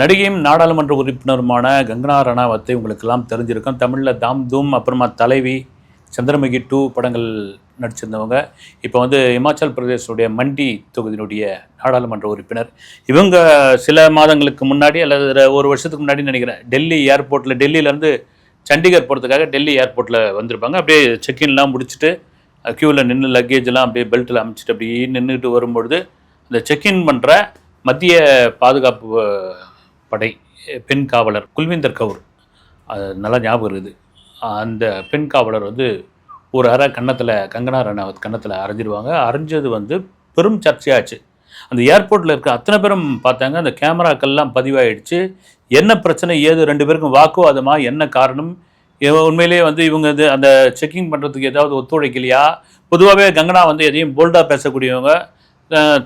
நடிகையும் நாடாளுமன்ற உறுப்பினருமான கங்கனா ரணாவத்தை உங்களுக்கெல்லாம் தெரிஞ்சிருக்கும். தமிழில் தாம் தூம் அப்புறமா தலைவி சந்திரமுகி டூ படங்கள் நடிச்சிருந்தவங்க. இப்போ வந்து இமாச்சல் பிரதேசனுடைய மண்டி தொகுதியினுடைய நாடாளுமன்ற உறுப்பினர். இவங்க சில மாதங்களுக்கு முன்னாடி அல்லது ஒரு வருஷத்துக்கு முன்னாடி நினைக்கிறேன் டெல்லி ஏர்போர்ட்டில் டெல்லியிலேருந்து சண்டிகர் போகிறதுக்காக டெல்லி ஏர்போர்ட்டில் வந்திருப்பாங்க. அப்படியே செக்இன்லாம் முடிச்சுட்டு க்யூவில் நின்று லக்கேஜ்லாம் அப்படியே பெல்ட்டில் அமைச்சிட்டு அப்படியே நின்றுட்டு வரும்பொழுது இந்த செக்இன் பண்ணுற மத்திய பாதுகாப்பு படை பெண் காவலர் குல்விந்தர் கவுர். அது நல்லா ஞாபகம் இருக்குது. அந்த பெண் காவலர் வந்து ஒரு அரை கன்னத்தில் கங்கனா ரணாவத் கன்னத்தில் அரைஞ்சிடுவாங்க அரைஞ்சது வந்து பெரும் சர்ச்சையாச்சு. அந்த ஏர்போர்ட்டில் இருக்க அத்தனை பேரும் பார்த்தாங்க. அந்த கேமராக்கள்லாம் பதிவாயிடுச்சு. என்ன பிரச்சனை ஏது ரெண்டு பேருக்கும் வாக்குவாதமாக என்ன காரணம்? உண்மையிலேயே வந்து இவங்க இது அந்த செக்கிங் பண்ணுறதுக்கு ஏதாவது ஒத்துழைக்கலையா? பொதுவாகவே கங்கனா வந்து எதையும் போல்டாக பேசக்கூடியவங்க.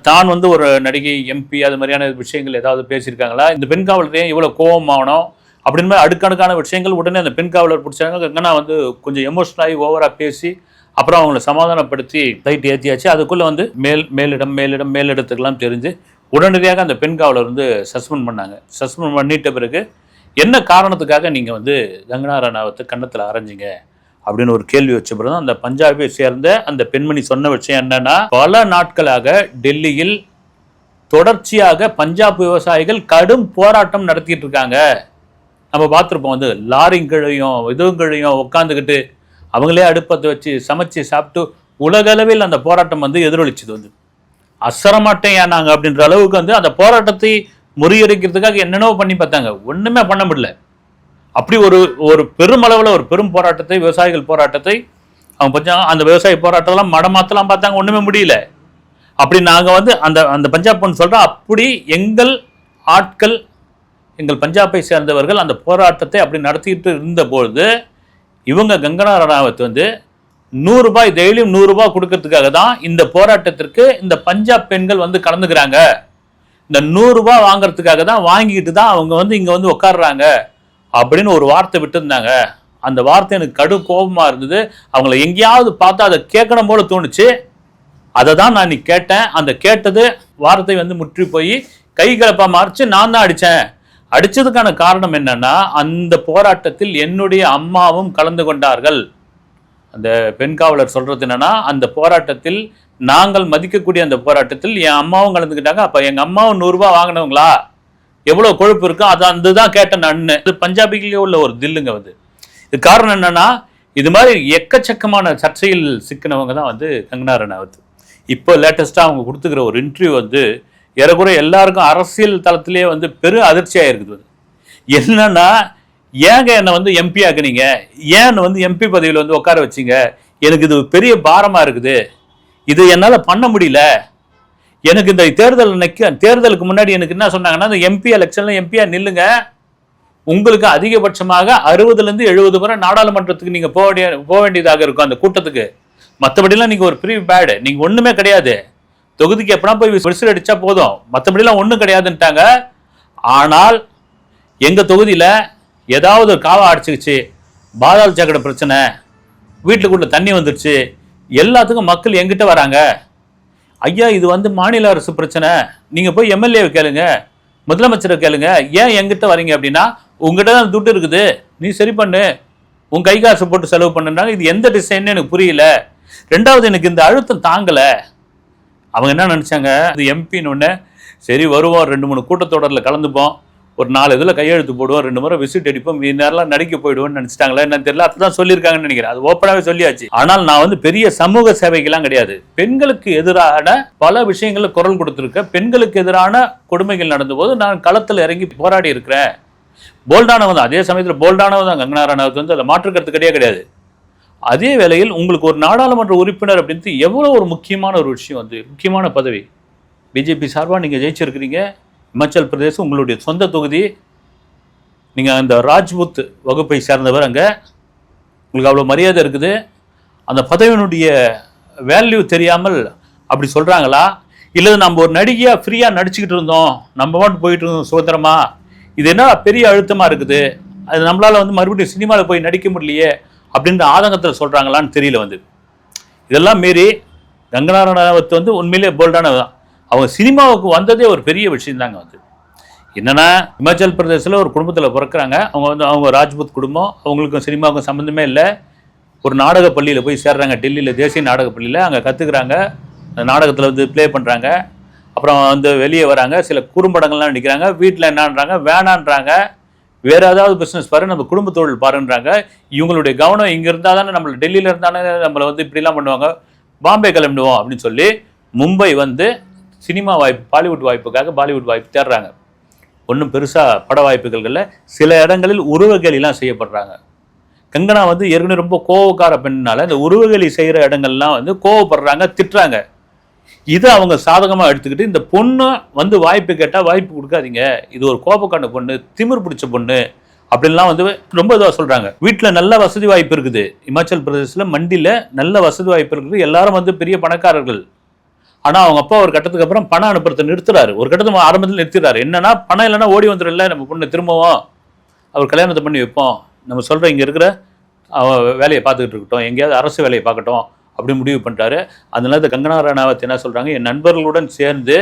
தான் வந்து ஒரு நடிகை எம்பி அது மாதிரியான விஷயங்கள் ஏதாவது பேசியிருக்காங்களா? இந்த பெண் காவலரையும் இவ்வளோ கோபமாகணும் அப்படின்னு மாதிரி அடுக்கடுக்கான விஷயங்கள் உடனே அந்த பெண் காவலர் பிடிச்சாங்க. கங்கனா வந்து கொஞ்சம் எமோஷனலாகி ஓவராக பேசி அப்புறம் அவங்கள சமாதானப்படுத்தி லைட் ஏற்றியாச்சு அதுக்குள்ளே வந்து மேல் மேலிடம் மேலிடம் மேலிடத்துக்கெல்லாம் தெரிஞ்சு உடனடியாக அந்த பெண் காவலர் வந்து சஸ்பெண்ட் பண்ணாங்க. சஸ்பெண்ட் பண்ணிட்ட பிறகு என்ன காரணத்துக்காக நீங்கள் வந்து கங்கனா ரணாவத்தை கன்னத்தில் அரைஞ்சிங்க? அப்படின்னு ஒரு கேள்வி வச்ச பிறகு அந்த பஞ்சாபை சேர்ந்த அந்த பெண்மணி சொன்ன விஷயம் என்னன்னா பல நாட்களாக டெல்லியில் தொடர்ச்சியாக பஞ்சாப் விவசாயிகள் கடும் போராட்டம் நடத்திட்டு இருக்காங்க. நம்ம பார்த்துருப்போம் வந்து லாரிங்களையும் இதுங்களையும் உட்காந்துக்கிட்டு அவங்களே அடுப்பத்தை வச்சு சமைச்சு சாப்பிட்டு உலகளவில் அந்த போராட்டம் வந்து எதிரொலிச்சது வந்து. அசரமாட்டேன் ஏன் நாங்கள் அப்படின்ற அளவுக்கு வந்து அந்த போராட்டத்தை முறியடிக்கிறதுக்காக என்னென்னவோ பண்ணி பார்த்தாங்க. ஒன்றுமே பண்ண முடியல. அப்படி ஒரு ஒரு பெருமளவில் ஒரு பெரும் போராட்டத்தை விவசாயிகள் போராட்டத்தை அவங்க பஞ்சாப் அந்த விவசாய போராட்டம்லாம் மடமாத்தலாம் பார்த்தாங்க ஒன்றுமே முடியல. அப்படி நாங்கள் வந்து அந்த அந்த பஞ்சாப் பொண்ணு சொல்கிறோம் அப்படி எங்கள் ஆட்கள் எங்கள் பஞ்சாப்பை சேர்ந்தவர்கள் அந்த போராட்டத்தை அப்படி நடத்திட்டு இருந்தபொழுது இவங்க கங்கனா ரணாவத் வந்து நூறுரூபாய் டெய்லியும் நூறுரூபா கொடுக்கறதுக்காக தான் இந்த போராட்டத்திற்கு இந்த பஞ்சாப் பெண்கள் வந்து கலந்துக்கிறாங்க. இந்த நூறுரூபா வாங்குறதுக்காக தான் வாங்கிக்கிட்டு தான் அவங்க வந்து இங்கே வந்து உட்காடுறாங்க அப்படின்னு ஒரு வார்த்தை விட்டுருந்தாங்க. அந்த வார்த்தை எனக்கு கடு கோபமாக இருந்தது. அவங்கள எங்கேயாவது பார்த்தா அதை கேட்கணும் போல தோணுச்சு. அதை தான் நான் இன்னைக்கு கேட்டேன். அந்த கேட்டது வார்த்தை வந்து முற்றி போய் கை கலப்பா மாறிச்சு நான் தான் அடித்தேன் அடித்ததுக்கான காரணம் என்னன்னா அந்த போராட்டத்தில் என்னுடைய அம்மாவும் கலந்து கொண்டார்கள். அந்த பெண் காவலர் சொல்றது என்னன்னா அந்த போராட்டத்தில் நாங்கள் மதிக்கக்கூடிய அந்த போராட்டத்தில் என் அம்மாவும் கலந்துக்கிட்டாங்க. அப்போ எங்கள் அம்மாவும் நூறுரூவா வாங்கினவங்களா? எவ்வளவு கொழுப்பு இருக்கோ அது அந்த தான் கேட்டேன் நான் இது பஞ்சாபிகளே உள்ள ஒரு தில்லுங்க வந்து இது காரணம் என்னன்னா இது மாதிரி எக்கச்சக்கமான சர்ச்சையில் சிக்கினவங்க தான் வந்து கங்கனா ரனாவத் இப்போ லேட்டஸ்ட்டாக அவங்க கொடுத்துக்கிற ஒரு இன்டர்வியூ வந்து ஏறக்குறைய எல்லாருக்கும் அரசியல் தளத்திலே வந்து பெரும் அதிர்ச்சியாக இருக்குது வந்து என்னன்னா ஏங்க என்னை வந்து எம்பி ஆக்குனீங்க? ஏன் வந்து எம்பி பதவியில் வந்து உட்கார வச்சீங்க? எனக்கு இது பெரிய பாரமாக இருக்குது. இது என்னால் பண்ண முடியல. எனக்கு இந்த தேர்தல் நிற்க தேர்தலுக்கு முன்னாடி எனக்கு என்ன சொன்னாங்கன்னா இந்த எம்பி எலெக்ஷன்ல எம்பியா நில்லுங்க. உங்களுக்கு அதிகபட்சமாக அறுபதுலேருந்து எழுபது முறை நாடாளுமன்றத்துக்கு நீங்கள் போக வேண்டிய போக வேண்டியதாக இருக்கும் அந்த கூட்டத்துக்கு. மற்றபடிலாம் நீங்கள் ஒரு ப்ரீ பேடு நீங்கள் ஒன்றுமே கிடையாது. தொகுதிக்கு எப்படின்னா போய் விசில் அடிச்சா போதும். மற்றபடிலாம் ஒன்றும் கிடையாதுன்ட்டாங்க. ஆனால் எங்கள் தொகுதியில் ஏதாவது ஒரு காவா அடிச்சுக்கிச்சு பாதாள சாக்கடை பிரச்சனை. வீட்டுக்குள்ள தண்ணி வந்துடுச்சு எல்லாத்துக்கும் மக்கள் எங்கிட்ட வராங்க. ஐயா இது வந்து மாநில அரசு பிரச்சனை. நீங்கள் போய் எம்எல்ஏவை கேளுங்க. முதலமைச்சரை கேளுங்க. ஏன் எங்கிட்ட வரீங்க அப்படின்னா உங்ககிட்ட தான் துட்டு இருக்குது. நீ சரி பண்ணு. உன் கை காசு போட்டு செலவு பண்ணுறாங்க இது எந்த டிசைன்னு எனக்கு புரியல. ரெண்டாவது எனக்கு இந்த அழுத்தம் தாங்கலை. அவங்க என்ன நினச்சாங்க? இது எம்பின்னு ஒன்று சரி வருவோம். ரெண்டு மூணு கூட்டத்தொடரில் கலந்துப்போம். ஒரு நாலு இதில் கையெழுத்து போடுவோம் ரெண்டு முறை விசிட் அடிப்போம் நேரம்லாம் நடிக்க போயிடுவோம்னு நினச்சிட்டாங்களா என்ன தெரியல. அதுதான் சொல்லியிருக்காங்கன்னு நினைக்கிறேன். அது ஓப்பனாகவே சொல்லியாச்சு. ஆனால் நான் வந்து பெரிய சமூக சேவைக்கெல்லாம் கிடையாது. பெண்களுக்கு எதிரான பல விஷயங்களில் குரல் கொடுத்துருக்கேன். பெண்களுக்கு எதிரான கொடுமைகள் நடந்தபோது நான் களத்தில் இறங்கி போராடி இருக்கிறேன். போல்டானவன் தான். அதே சமயத்தில் போல்டானவன் தான். கங்கனா ராணாவுக்கு வந்து அதை மாற்றுக்கிறது கிடையாது கிடையாது. அதே வேளையில் உங்களுக்கு ஒரு நாடாளுமன்ற உறுப்பினர் அப்படின்ட்டு எவ்வளோ ஒரு முக்கியமான ஒரு விஷயம் வந்து முக்கியமான பதவி. பிஜேபி சார்பாக நீங்கள் ஜெயிச்சிருக்கிறீங்க. இமாச்சல் பிரதேசம் உங்களுடைய சொந்த தொகுதி. நீங்கள் அந்த ராஜ்புத் வகுப்பை சேர்ந்தவர் அங்கே. உங்களுக்கு அவ்வளோ மரியாதை இருக்குது. அந்த பதவியினுடைய வேல்யூ தெரியாமல் அப்படி சொல்கிறாங்களா இல்லை நம்ம ஒரு நடிகையாக ஃப்ரீயாக நடிச்சுக்கிட்டு இருந்தோம். நம்ம மட்டும் போயிட்டு இருந்தோம் சுதந்திரமா? இது என்ன பெரிய அழுத்தமாக இருக்குது? அது நம்மளால் வந்து மறுபடியும் சினிமாவில் போய் நடிக்க முடியலையே அப்படின்ற ஆதங்கத்தில் சொல்கிறாங்களான்னு தெரியல வந்து. இதெல்லாம் மீறி கங்கனா வந்து உண்மையிலேயே போல்டானது தான் அவங்க சினிமாவுக்கு வந்ததே ஒரு பெரிய விஷயம் தாங்க வந்து என்னன்னா இமாச்சல் பிரதேசில் ஒரு குடும்பத்தில் பிறக்கிறாங்க. அவங்க வந்து அவங்க ராஜ்புத் குடும்பம். அவங்களுக்கும் சினிமாவுக்கும் சம்மந்தமே இல்லை. ஒரு நாடக பள்ளியில் போய் சேர்றாங்க. டெல்லியில் தேசிய நாடக பள்ளியில். அங்கே கற்றுக்குறாங்க அந்த நாடகத்தில் வந்து ப்ளே பண்ணுறாங்க அப்புறம் வந்து வெளியே வராங்க. சில குறும்படங்கள்லாம் நடிக்கிறாங்க. வீட்டில் என்னான்றாங்க? வேணான்றாங்க. வேறு ஏதாவது பிஸ்னஸ் பாரு நம்ம குடும்ப தொழில் பாருன்றாங்க. இவங்களுடைய கவனம் இங்கே இருந்தால் தானே நம்மளை டெல்லியில் இருந்தாலே நம்மளை வந்து இப்படிலாம் பண்ணுவாங்க. பாம்பே கிளம்பிடுவோம் அப்படின்னு சொல்லி மும்பை வந்து சினிமா வாய்ப்பு பாலிவுட் வாய்ப்புக்காக பாலிவுட் வாய்ப்பு தேடுறாங்க. ஒன்றும் பெருசாக பட வாய்ப்புகள்ல சில இடங்களில் உருவகலிலாம் செய்யப்படுறாங்க. கங்கனா வந்து ஏற்கனவே ரொம்ப கோவக்கார பெண்ணால் இந்த உருவகலி செய்கிற இடங்கள்லாம் வந்து கோவப்படுறாங்க திட்டுறாங்க. இதை அவங்க சாதகமாக எடுத்துக்கிட்டு இந்த பொண்ணு வந்து வாய்ப்பு கேட்டால் வாய்ப்பு கொடுக்காதீங்க. இது ஒரு கோபக்கான பொண்ணு திமிர் பிடிச்ச பொண்ணு அப்படின்லாம் வந்து ரொம்ப இதாக சொல்கிறாங்க வீட்டில் நல்ல வசதி வாய்ப்பு இருக்குது. இமாச்சல் பிரதேசில் மண்டியில் நல்ல வசதி வாய்ப்பு இருக்குது. எல்லாரும் வந்து பெரிய பணக்காரர்கள். ஆனால் அவங்க அப்பா ஒரு கட்டத்துக்கு அப்புறம் பணம் அனுப்புறதை நிறுத்துறாரு. ஒரு கட்டத்துக்கு ஆரம்பத்தில் நிறுத்திடுறாரு. என்னன்னா பணம் இல்லைன்னா ஓடி வந்துடல நம்ம பொண்ணு திரும்பவும் அவர் கல்யாணத்தை பண்ணி வைப்போம். நம்ம சொல்கிற இங்கே இருக்கிற அவ வேலையை பார்த்துக்கிட்டு இருக்கட்டும் எங்கேயாவது அரசு வேலையை பார்க்கட்டும் அப்படி முடிவு பண்ணிட்டாரு. அதனால இந்த கங்கனா ரணாவத் என்ன சொல்கிறாங்க என் நண்பர்களுடன் சேர்ந்து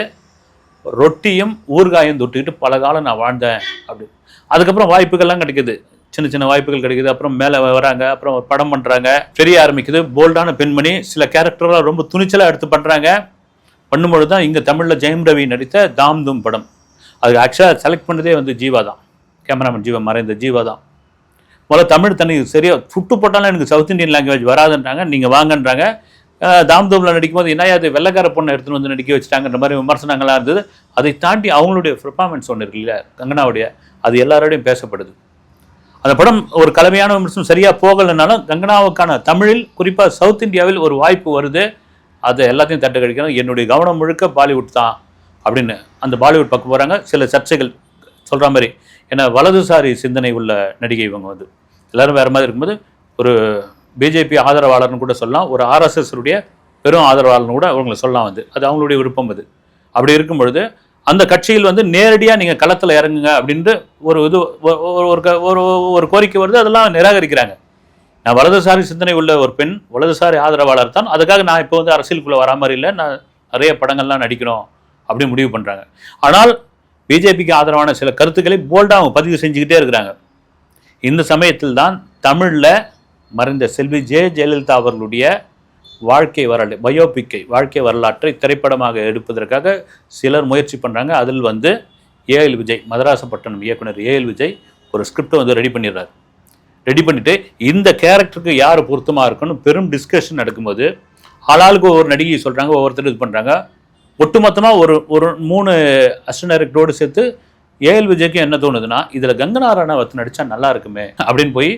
ரொட்டியும் ஊறுகாயும் தொட்டுக்கிட்டு பல காலம் நான் வாழ்ந்தேன் அப்படி அதுக்கப்புறம் வாய்ப்புகள்லாம் கிடைக்குது. சின்ன சின்ன வாய்ப்புகள் கிடைக்குது. அப்புறம் மேலே வராங்க. அப்புறம் படம் பண்ணுறாங்க தெரிய ஆரம்பிக்குது. போல்டான பெண்மணி. சில கேரக்டரெலாம் ரொம்ப துணிச்சலாக எடுத்து பண்ணுறாங்க பண்ணும்பொழுது தான் இங்கே தமிழில் ஜெயம் ரவி நடித்த தாம் தூம் படம். அது ஆக்சுவலாக செலக்ட் பண்ணதே வந்து ஜீவா தான். கேமராமேன் ஜீவா மறைந்த ஜீவா தான். முதல்ல தமிழ் தனி சரியாக சுட்டு போட்டாலும் எனக்கு சவுத் இந்தியன் லாங்குவேஜ் வராதுன்றாங்க. நீங்கள் வாங்கன்றாங்க. தாம் தூமில் நடிக்கும்போது என்ன அது வெள்ளக்கார பொண்ணை எடுத்துன்னு வந்து நடிக்க வச்சுட்டாங்கன்ற மாதிரி விமர்சனங்களாக இருந்தது. அதை தாண்டி அவங்களுடைய பெர்ஃபார்மன்ஸ் ஒன்று இருக்குல்ல கங்கனாவுடைய அது எல்லாரோடையும் பேசப்படுது. அந்த படம் ஒரு கலவையான விமர்சனம் சரியாக போகலைனாலும் கங்கனாவுக்கான தமிழில் குறிப்பாக சவுத் இந்தியாவில் ஒரு வாய்ப்பு வருது. அதை எல்லாத்தையும் தட்டு கழிக்கணும் என்னுடைய கவனம் முழுக்க பாலிவுட் தான் அப்படின்னு அந்த பாலிவுட் பக்கம் போகிறாங்க சில சர்ச்சைகள் சொல்கிற மாதிரி. ஏன்னா வலதுசாரி சிந்தனை உள்ள நடிகை இவங்க வந்து. எல்லோரும் வேறு மாதிரி இருக்கும்போது ஒரு பிஜேபி ஆதரவாளர்னு கூட சொல்லலாம். ஒரு ஆர்எஸ்எஸ்னுடைய பெரும் ஆதரவாளர்னு கூட அவங்கள சொல்லலாம் வந்து அது அவங்களுடைய விருப்பம் அது. அப்படி இருக்கும் பொழுது அந்த கட்சியில் வந்து நேரடியாக நீங்கள் களத்தில் இறங்குங்க அப்படின்ட்டு ஒரு இது ஒரு- ஒரு- ஒரு க- ஒரு ஒரு கோரிக்கை வருது. அதெல்லாம் நிராகரிக்கிறாங்க. வலதுசாரி சிந்தனை உள்ள ஒரு பெண் வலதுசாரி ஆதரவாளர் தான். அதுக்காக நான் இப்போ வந்து அரசியலுக்குள்ளே வரா மாதிரி இல்லை. நான் நிறைய படங்கள்லாம் நடிக்கணும் அப்படின்னு முடிவு பண்ணுறாங்க ஆனால் பிஜேபிக்கு ஆதரவான சில கருத்துக்களை போல்டாக அவங்க பதிவு செஞ்சுக்கிட்டே இருக்கிறாங்க. இந்த சமயத்தில் தான் தமிழில் மறைந்த செல்வி ஜெய ஜெயலலிதா அவர்களுடைய வாழ்க்கை வரலாறு பயோபிக்கை வாழ்க்கை வரலாற்றை திரைப்படமாக எடுப்பதற்காக சிலர் முயற்சி பண்ணுறாங்க அதில் வந்து ஏஎல் விஜய் மதராசப்பட்டினம் இயக்குனர் ஏஎல் விஜய் ஒரு ஸ்கிரிப்டை வந்து ரெடி பண்ணிடுறாரு. ரெடி பண்ணிட்டு இந்த கேரக்டருக்கு யார் பொருத்தமாக இருக்குன்னு பெரும் டிஸ்கஷன் நடக்கும்போது ஆளாளுக்கு ஒவ்வொரு நடிகை சொல்கிறாங்க ஒவ்வொருத்தர் இது பண்ணுறாங்க ஒட்டுமொத்தமாக ஒரு ஒரு மூணு அஸ்டன் டைரக்டரோடு சேர்த்து ஏஎல் விஜய்க்கு என்ன தோணுதுன்னா இதில் கங்கனா ரணாவத் நடித்தா நல்லா இருக்குமே அப்படின்னு போய்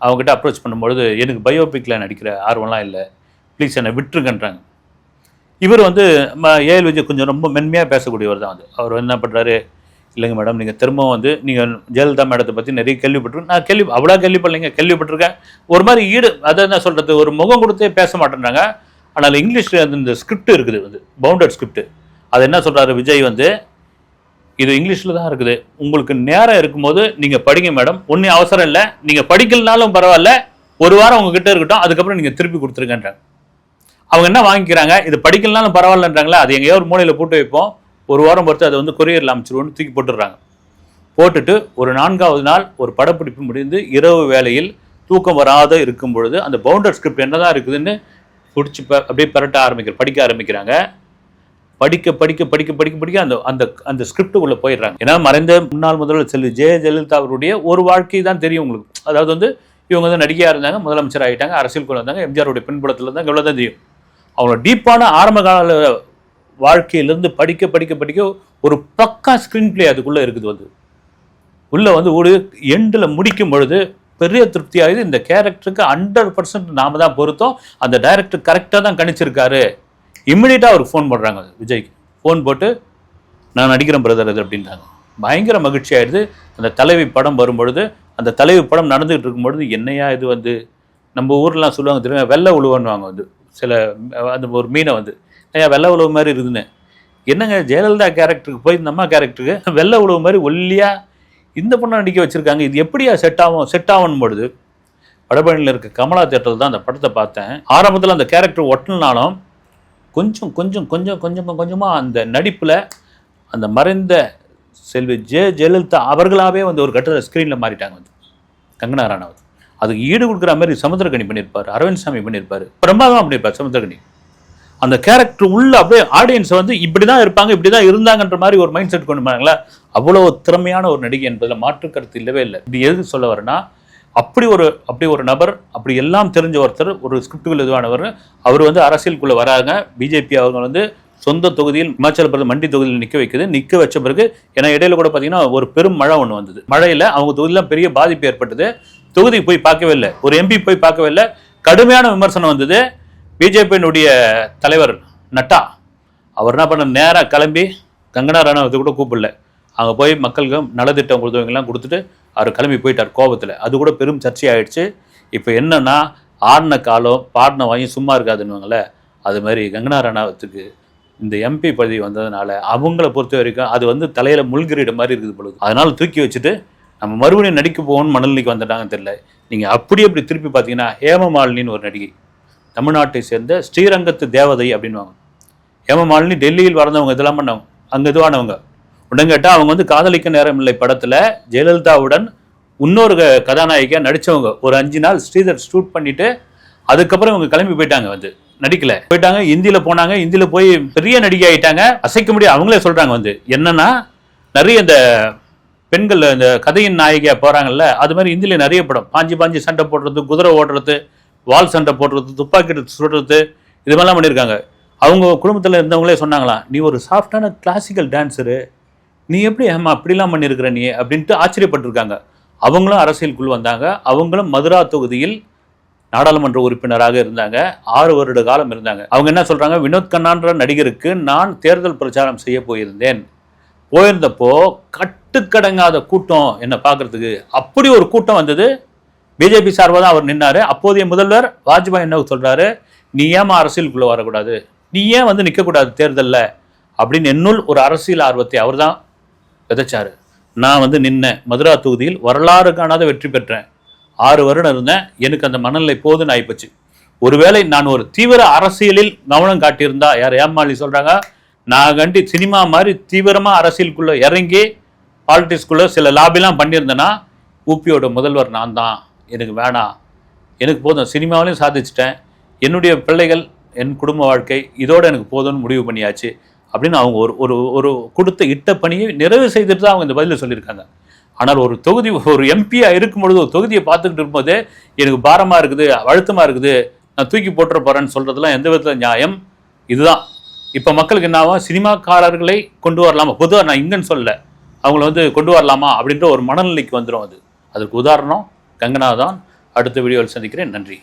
அவங்ககிட்ட அப்ரோச் பண்ணும்பொழுது எனக்கு பயோபிக்கில் நடிக்கிற ஆர்வம்லாம் இல்லை ப்ளீஸ் என்னை விட்டுருங்கன்றாங்க. இவர் வந்து ஏஎல் விஜய் கொஞ்சம் ரொம்ப மென்மையாக பேசக்கூடியவர் தான் வந்து அவர் என்ன பண்ணுறாரு இல்லைங்க மேடம் நீங்கள் திரும்பவும் வந்து நீங்கள் ஜெயலலிதா மேடத்தை பற்றி நிறைய கேள்விப்பட்டிருக்கேன் நான் கேள்வி அவ்வளோ கேள்விப்படலைங்க கேள்விப்பட்டிருக்கேன். ஒரு மாதிரி ஈடு அதை என்ன சொல்கிறது ஒரு முகம் கொடுத்தே பேச மாட்டேன்றாங்க. ஆனால் இங்கிலீஷில் அந்த இந்த ஸ்கிரிப்ட் இருக்குது வந்து பவுண்டட் ஸ்கிரிப்ட் அது என்ன சொல்கிறாரு விஜய் வந்து இது இங்கிலீஷில் தான் இருக்குது. உங்களுக்கு நேரம் இருக்கும்போது நீங்கள் படிங்க மேடம். ஒன்றும் அவசரம் இல்லை. நீங்கள் படிக்கலனாலும் பரவாயில்ல. ஒரு வாரம் உங்ககிட்ட இருக்கட்டும் அதுக்கப்புறம் நீங்கள் திருப்பி கொடுத்துருக்கன்றாங்க அவங்க என்ன வாங்கிக்கிறாங்க? இது படிக்கலனாலும் பரவாயில்லன்றாங்களா? அது எங்கேயோ ஒரு மூலையில் போட்டு வைப்போம். ஒரு வாரம் பொறுத்து அதை வந்து கொரியரில் அமைச்சிருவோன்னு தூக்கி போட்டுடுறாங்க. போட்டுட்டு ஒரு நான்காவது நாள் ஒரு படப்பிடிப்பு முடிந்து இரவு வேளையில் தூக்கம் வராத இருக்கும் பொழுது அந்த பவுண்டர் ஸ்கிரிப்ட் என்னதான் இருக்குதுன்னு பிடிச்சி ப அப்படியே பரட்ட ஆரம்பிக்கிற படிக்க ஆரம்பிக்கிறாங்க. படிக்க படிக்க படிக்க படிக்க படிக்க அந்த அந்த அந்த ஸ்கிரிப்டுக்குள்ளே போயிடுறாங்க. ஏன்னா மறைந்த முன்னாள் முதல்வர் செல்வி ஜெய ஜெயலலிதா அவருடைய ஒரு வாழ்க்கை தான் தெரியும் உங்களுக்கு. அதாவது வந்து இவங்க வந்து நடிகையாக இருந்தாங்க முதலமைச்சர் ஆகிட்டாங்க அரசியல் கொண்டு வந்தாங்க எம்ஜிஆருடைய பின்புலத்தில் இருந்தாங்க இவ்வளோ தான் தெரியும் அவங்களோட டீப்பான ஆரம்ப கால வாழ்க்கையிலேருந்து படிக்க படிக்க படிக்க ஒரு பக்கா ஸ்க்ரீன் பிளே அதுக்குள்ளே இருக்குது வந்து. உள்ளே வந்து ஒரு எண்டில் முடிக்கும் பொழுது பெரிய திருப்தியாகுது இந்த கேரக்டருக்கு ஹண்ட்ரட் பர்சன்ட் நாம தான் பொருத்தம். அந்த டைரக்டர் கரெக்டாக தான் கணிச்சிருக்காரு. இம்மிடியட்டாக அவருக்கு ஃபோன் பண்ணுறாங்க விஜய்க்கு. ஃபோன் போட்டு நான் நடிக்கிறேன் பிரதர் அது அப்படின்றாங்க. பயங்கர மகிழ்ச்சி ஆயிடுது. அந்த தலைவி படம் வரும்பொழுது அந்த தலைவி படம் நடந்துகிட்டு இருக்கும்பொழுது என்னையா இது வந்து? நம்ம ஊர்லாம் சொல்லுவாங்க தெரியுமா? வெள்ளை உழுவன்னுவாங்க வந்து. சில அந்த ஒரு மீனை வந்து. ஐயா வெள்ளை உழவு மாதிரி இருக்குதுன்னு என்னங்க ஜெயலலிதா கேரக்டருக்கு போய் இந்த அம்மா கேரக்டருக்கு வெள்ளை உழவு மாதிரி ஒல்லியாக இந்த பொண்ணை நடிக்க வச்சுருக்காங்க. இது எப்படியா செட் ஆகும் செட் ஆகும் பொழுது வடபழனியில் இருக்க கமலா தேட்டரில் தான் அந்த படத்தை பார்த்தேன். ஆரம்பத்தில் அந்த கேரக்டர் ஒட்டினாலும் கொஞ்சம் கொஞ்சம் கொஞ்சம் கொஞ்சம் கொஞ்சமாக அந்த நடிப்பில் அந்த மறைந்த செல்வி ஜெ ஜெயலலிதா அவர்களாவே வந்து ஒரு கட்டத்தில் ஸ்க்ரீனில் மாறிட்டாங்க வந்து. கங்கனா ராணாவது அதுக்கு ஈடு கொடுக்குற மாதிரி சமுத்திரகனி பண்ணியிருப்பார் அரவிந்த் சாமி பண்ணியிருப்பார். பிரமாதமாக பண்ணியிருப்பார் சமுத்திரகனி அந்த கேரக்டர் உள்ள அப்படியே ஆடியன்ஸ் வந்து இப்படி தான் இருப்பாங்க இப்படி தான் இருந்தாங்கன்ற மாதிரி ஒரு மைண்ட் செட் கொண்டு போனாங்களா அவ்வளோ திறமையான ஒரு நடிகை என்பதில் மாற்று கருத்து இல்லவே இல்லை. இது எது சொல்ல வரேன்னா அப்படி ஒரு அப்படி ஒரு நபர் அப்படி எல்லாம் தெரிஞ்ச ஒருத்தர் ஒரு ஸ்கிரிப்டுகள் இதுவானவர் அவர் வந்து அரசியலுக்குள்ளே வராங்க. பிஜேபி அவங்க வந்து சொந்த தொகுதியில் இமாச்சல பிரதேச மண்டி தொகுதியில் நிற்க வைக்குது. நிற்க வச்ச பிறகு ஏன்னா இடையில கூட பார்த்தீங்கன்னா ஒரு பெரும் மழை ஒன்று வந்தது. மழையில் அவங்க தொகுதியில் பெரிய பாதிப்பு ஏற்பட்டது. தொகுதிக்கு போய் பார்க்கவே இல்லை. ஒரு எம்பி போய் பார்க்கவே இல்லை. கடுமையான விமர்சனம் வந்தது. பிஜேபியினுடைய தலைவர் நட்டா அவர் என்ன பண்ண நேராக கிளம்பி கங்கனா ராணுவத்தை கூட கூப்பிடல. அங்கே போய் மக்களுக்கு நலத்திட்டம் கொடுத்தவங்கெல்லாம் கொடுத்துட்டு அவர் கிளம்பி போயிட்டார் கோபத்தில். அது கூட பெரும் சர்ச்சையாயிடுச்சு. இப்போ என்னன்னா ஆடின காலம் பாடின வாங்கி சும்மா இருக்காதுன்னுவாங்களே அது மாதிரி கங்கனா ராணாவத்துக்கு இந்த எம்பி பதவி வந்ததுனால அவங்கள பொறுத்த வரைக்கும் அது வந்து தலையில் முள்கிரீடு மாதிரி இருக்குது பொழுது அதனால் தூக்கி வச்சுட்டு நம்ம மறுபடியும் நடிக்க போகணும்னு மனநிலைக்கு வந்துட்டாங்கன்னு தெரியல. நீங்கள் அப்படி அப்படி திருப்பி பார்த்தீங்கன்னா ஹேமமாலினின்னு ஒரு நடிகை. தமிழ்நாட்டை சேர்ந்த ஸ்ரீரங்கத்து தேவதை அப்படின்வாங்க ஹேமமாலினி டெல்லியில் வளர்ந்தவங்க இதெல்லாம் பண்ணவங்க. அங்கே இதுவானவங்க. உடனே கேட்டால் அவங்க வந்து காதலிக்க நேரம் இல்லை படத்தில். ஜெயலலிதாவுடன் இன்னொரு க- கதாநாயகியா ஒரு அஞ்சு நாள் ஸ்ரீதர் ஷூட் பண்ணிவிட்டு அதுக்கப்புறம் இவங்க கிளம்பி போயிட்டாங்க வந்து. நடிக்கல. போயிட்டாங்க இந்தியில் போனாங்க இந்தியில் போய் பெரிய நடிகை ஆகிட்டாங்க அசைக்க முடியாது அவங்களே சொல்கிறாங்க வந்து. என்னன்னா நிறைய இந்த பெண்கள் இந்த கதையின் நாயகியாக போகிறாங்கல்ல அது மாதிரி இந்தியில் நிறைய படம். பாஞ்சு பாஞ்சு சண்டை போடுறது குதிரை ஓடுறது வால் சண்டை போடுறது துப்பாக்கி சுடுறது இது மாதிரிலாம் பண்ணியிருக்காங்க. அவங்க குடும்பத்தில் இருந்தவங்களே சொன்னாங்களாம் நீ ஒரு சாஃப்டான கிளாசிக்கல் டான்ஸரு நீ எப்படி ஆமா அப்படிலாம் பண்ணியிருக்கிற நீ? அப்படின்ட்டு ஆச்சரியப்பட்டிருக்காங்க. அவங்களும் அரசியலுக்குள் வந்தாங்க. அவங்களும் மதுரா தொகுதியில் நாடாளுமன்ற உறுப்பினராக இருந்தாங்க. ஆறு வருட காலம் இருந்தாங்க. அவங்க என்ன சொல்கிறாங்க வினோத் கண்ணான்ற நடிகருக்கு நான் தேர்தல் பிரச்சாரம் செய்ய போயிருந்தேன். போயிருந்தப்போ கட்டுக்கடங்காத கூட்டம் என்னை பார்க்கறதுக்கு. அப்படி ஒரு கூட்டம் வந்தது. பிஜேபி சார்பாக தான் அவர் நின்னாரு. அப்போதைய முதல்வர் வாஜ்பாய் என்ன சொல்றாரு? நீ ஏமா அரசியலுக்குள்ளே வரக்கூடாது? நீ ஏன் வந்து நிற்கக்கூடாது தேர்தலில்? அப்படின்னு என்னுள் ஒரு அரசியல் ஆர்வத்தை அவர்தான் விதைச்சார். நான் வந்து நின்னேன். மதுரா தொகுதியில் வரலாறு காணாத வெற்றி பெற்றேன். ஆறு வருடம் இருந்தேன். எனக்கு அந்த மனநிலை போதுன்னு ஆயிப்போச்சு. ஒருவேளை நான் ஒரு தீவிர அரசியலில் கவனம் காட்டியிருந்தா யார் ஏமாளி சொல்கிறாங்க நான் கண்டி சினிமா மாதிரி தீவிரமாக அரசியலுக்குள்ளே இறங்கி பாலிட்டிக்ஸ்குள்ளே சில லாபிலாம் பண்ணியிருந்தேன்னா ஊபியோட முதல்வர் நான் தான். எனக்கு வேணாம். எனக்கு போதும். சினிமாவிலையும் சாதிச்சிட்டேன். என்னுடைய பிள்ளைகள் என் குடும்ப வாழ்க்கை இதோடு எனக்கு போதும்னு முடிவு பண்ணியாச்சு. அப்படின்னு அவங்க ஒரு ஒரு ஒரு கொடுத்த இட்ட பணியை நிறைவு செய்துட்டு தான் அவங்க இந்த பதிலில் சொல்லியிருக்காங்க. ஆனால் ஒரு தொகுதி ஒரு எம்பியாக இருக்கும் பொழுது ஒரு தொகுதியை பார்த்துக்கிட்டு இருக்கும்போது எனக்கு பாரமாக இருக்குது அழுத்தமாக இருக்குது நான் தூக்கி போட்டுற போகிறேன்னு சொல்கிறதுலாம் எந்த விதத்தில் நியாயம்? இதுதான். இப்போ மக்களுக்கு என்னவா? சினிமாக்காரர்களை கொண்டு வரலாமா? பொதுவாக நான் இங்கன்னு சொல்லலை. அவங்கள வந்து கொண்டு வரலாமா? அப்படின்ற ஒரு மனநிலைக்கு வந்துடும் அது. அதற்கு உதாரணம் கங்கனா தான் அடுத்த வீடியோவில் சந்திக்கிறேன். நன்றி.